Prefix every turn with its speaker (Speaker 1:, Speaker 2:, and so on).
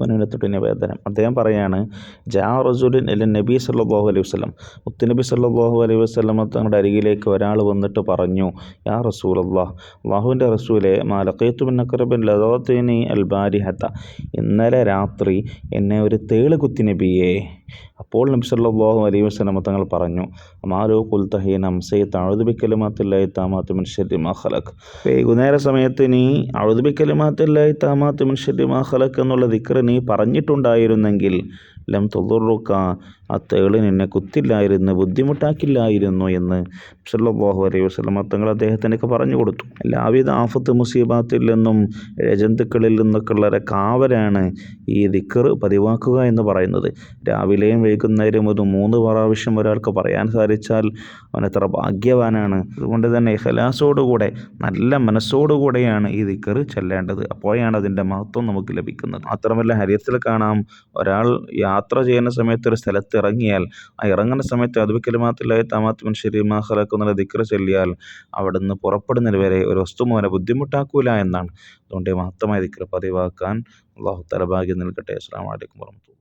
Speaker 1: അൻഹുവിനെ തൊട്ട് നിവേദനം അദ്ദേഹം പറയാണ് ജാ റസുലിൻ ഇല നബി സല്ലാഹു അലൈഹി വസല്ലം. മുത്തുനബി സല്ലാഹു അലൈഹി വസ്ലം തങ്ങളുടെ അരികിലേക്ക് ഒരാൾ വന്നിട്ട് പറഞ്ഞു യാ റസൂലല്ലാഹ് അള്ളാഹുവിന്റെ റസൂലെ മാ ലഖീതു മിൻ അഖറബിൻ ലദാത്തിനി അൽ ഇന്നലെ രാത്രി എന്നെ ഒരു തേൾ കുത്തി നബിയേ അപ്പോൾ നബ്സല്ലാഹു അലൈ വസല്ലം തങ്ങൾ പറഞ്ഞു മാലോ കുൽത്തഹീൻ ഹീന തഴുതുബിക്കലുമാത്തില്ലായി താമാത്തു ബികലിമാത്തില്ലാഹി താമാത്തി മിൻ ശർരി മാ വൈകുന്നേര സമയത്ത് നീ അഴുതുബിക്കലുമാത്തില്ലായി താമാത്തു താമാത്തി മിൻ ശർരി മാ എന്നുള്ള ദിക്ര നീ പറഞ്ഞിട്ടുണ്ടായിരുന്നെങ്കിൽ ലം തുതുറുക്ക ആ തേൾ നിന്നെ കുത്തില്ലായിരുന്നു ബുദ്ധിമുട്ടാക്കില്ലായിരുന്നു എന്ന് സല്ലല്ലാഹു അലൈഹി വസ്ലമ തങ്ങൾ അദ്ദേഹത്തിനൊക്കെ പറഞ്ഞു കൊടുത്തു. എല്ലാവിധ ആഫത്ത് മുസീബാത്തിൽ നിന്നും ജന്തുക്കളിൽ നിന്നൊക്കെ ഉള്ളവരെ കാവലാണ് ഈ ദിക്കർ പതിവാക്കുക എന്ന് പറയുന്നത്. രാവിലെയും വൈകുന്നേരം ഒരു മൂന്ന് പ്രാവശ്യം ഒരാൾക്ക് പറയാൻ സാധിച്ചാൽ അവൻ എത്ര ഭാഗ്യവാനാണ്. അതുകൊണ്ട് തന്നെ ഹലാസോടുകൂടെ നല്ല മനസ്സോടുകൂടെയാണ് ഈ ദിക്കർ ചെല്ലേണ്ടത്. അപ്പോഴാണ് അതിന്റെ മഹത്വം നമുക്ക് ലഭിക്കുന്നത്. മാത്രമല്ല ഹരിയത്തിൽ കാണാം ഒരാൾ യാത്ര ചെയ്യുന്ന സമയത്ത് ഒരു സ്ഥലത്ത് ഇറങ്ങിയാൽ ആ ഇറങ്ങുന്ന സമയത്ത് അതുബിക്കലുമാത്തില്ലായി താമാത്മൻ മാഹലക്കുന്നുള്ള ദിക്ർ ചൊല്ലിയാൽ അവിടുന്ന് പുറപ്പെടുന്നത് വരെ ഒരു വസ്തു മോനെ ബുദ്ധിമുട്ടാക്കൂല എന്നാണ്. അതുകൊണ്ട് മഹത്തമായ ദിക്കർ പതിവാക്കാൻ അള്ളാഹു തല ഭാഗ്യം നൽകട്ടെ. അസ്സാം വലൈക്കും വർഹമത്തുള്ള